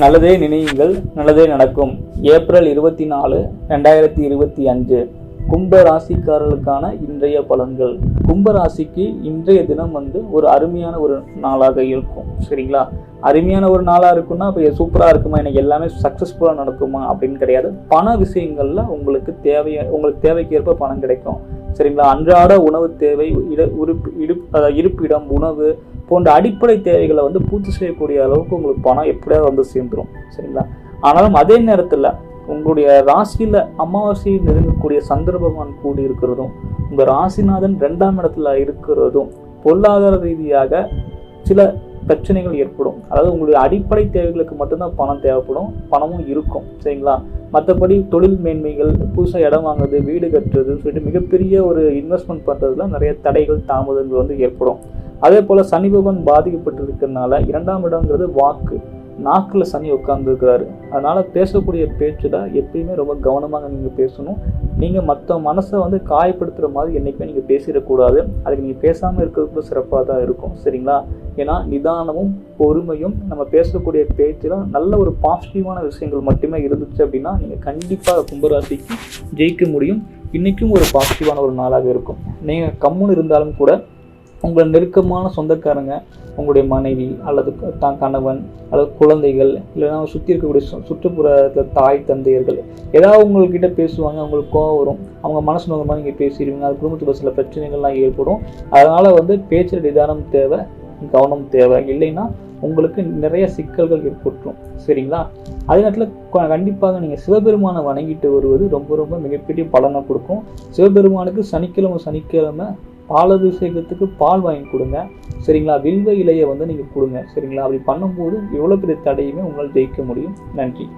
நல்லதே நினையுங்கள் நல்லதே நடக்கும். ஏப்ரல் இருபத்தி நாலு ரெண்டாயிரத்தி இருபத்தி அஞ்சு. கும்ப ராசிக்காரர்களுக்கான இன்றைய பலன்கள். கும்ப ராசிக்கு இன்றைய தினம் வந்து ஒரு அருமையான ஒரு நாளாக இருக்கும் சரிங்களா? அருமையான ஒரு நாளாக இருக்கும்னா இப்போ சூப்பராக இருக்குமா எனக்கு எல்லாமே சக்ஸஸ்ஃபுல்லாக நடக்குமா அப்படின்னு கிடையாது. பண விஷயங்களில் உங்களுக்கு தேவைய உங்களுக்கு தேவைக்கேற்ப பணம் கிடைக்கும். சரிங்களா? அன்றாட உணவு தேவை இட உறுப்பு இடுப் அதாவது இருப்பிடம் உணவு போன்ற அடிப்படை தேவைகளை வந்து பூர்த்தி செய்யக்கூடிய அளவுக்கு உங்களுக்கு பணம் எப்படியாவது வந்து சேர்ந்துடும் சரிங்களா? ஆனாலும் அதே நேரத்தில் உங்களுடைய ராசியில் அமாவாசையில் நெருங்கக்கூடிய சந்திர பகவான் கூடி இருக்கிறதும் உங்கள் ராசிநாதன் ரெண்டாம் இடத்துல இருக்கிறதும் பொருளாதார ரீதியாக சில பிரச்சனைகள் ஏற்படும். அதாவது உங்களுடைய அடிப்படை தேவைகளுக்கு மட்டும்தான் பணம் தேவைப்படும் பணமும் இருக்கும். சரிங்களா? மற்றபடி தொழில் மேன்மைகள் புதுசாக இடம் வாங்குறது வீடு கட்டுறதுன்னு சொல்லிட்டு மிகப்பெரிய ஒரு இன்வெஸ்ட்மெண்ட் பண்ணுறதுலாம் நிறைய தடைகள் தாமதங்கள் வந்து ஏற்படும். அதே போல் சனி பகவான் பாதிக்கப்பட்டிருக்கிறதுனால இரண்டாம் இடங்கிறது வாக்கு. நாக்கில் சனி உட்கார்ந்துருக்கிறாரு. அதனால் பேசக்கூடிய பேச்சில் எப்பயுமே ரொம்ப கவனமாக நீங்கள் பேசணும். நீங்கள் மற்ற மனசை வந்து காயப்படுத்துகிற மாதிரி என்றைக்குமே நீங்கள் பேசிடக்கூடாது. அதுக்கு நீங்கள் பேசாமல் இருக்கிறது சிறப்பாக தான் இருக்கும். சரிங்களா? ஏன்னா நிதானமும் பொறுமையும் நம்ம பேசக்கூடிய பேச்சில் நல்ல ஒரு பாசிட்டிவான விஷயங்கள் மட்டுமே இருந்துச்சு அப்படின்னா நீங்கள் கண்டிப்பாக கும்பராசிக்கு ஜெயிக்க முடியும். இன்றைக்கும் ஒரு பாசிட்டிவான ஒரு நாளாக இருக்கும். நீங்கள் கம்முன்னு இருந்தாலும் கூட உங்களை நெருக்கமான சொந்தக்காரங்க உங்களுடைய மனைவி அல்லது தான் கணவன் அல்லது குழந்தைகள் இல்லைன்னா சுற்றி இருக்கக்கூடிய சு சுற்றுப்புறத்தில் தாய் தந்தையர்கள் ஏதாவது உங்கள்கிட்ட பேசுவாங்க அவங்களுக்கு கோவம் வரும் அவங்க மனசு நோக்கமாக நீங்கள் பேசிடுவீங்க அது குடும்பத்தில் சில பிரச்சனைகள்லாம் ஏற்படும். அதனால் வந்து பேச்சில் நிதானம் தேவை கவனம் தேவை இல்லைன்னா உங்களுக்கு நிறைய சிக்கல்கள் ஏற்பட்டுரும். சரிங்களா? அதே நேரத்தில் கண்டிப்பாக நீங்கள் சிவபெருமானை வணங்கிட்டு வருவது ரொம்ப ரொம்ப மிகப்பெரிய பலனை கொடுக்கும். சிவபெருமானுக்கு சனிக்கிழமை சனிக்கிழமை பாலபிஷேகத்துக்கு பால் வாங்கி கொடுங்க. சரிங்களா? வில்வ இலையை வந்து நீங்கள் கொடுங்க. சரிங்களா? அப்படி பண்ணும்போது எவ்வளோ பெரிய தடையுமே உங்களால் ஜெயிக்க முடியும். நன்றி.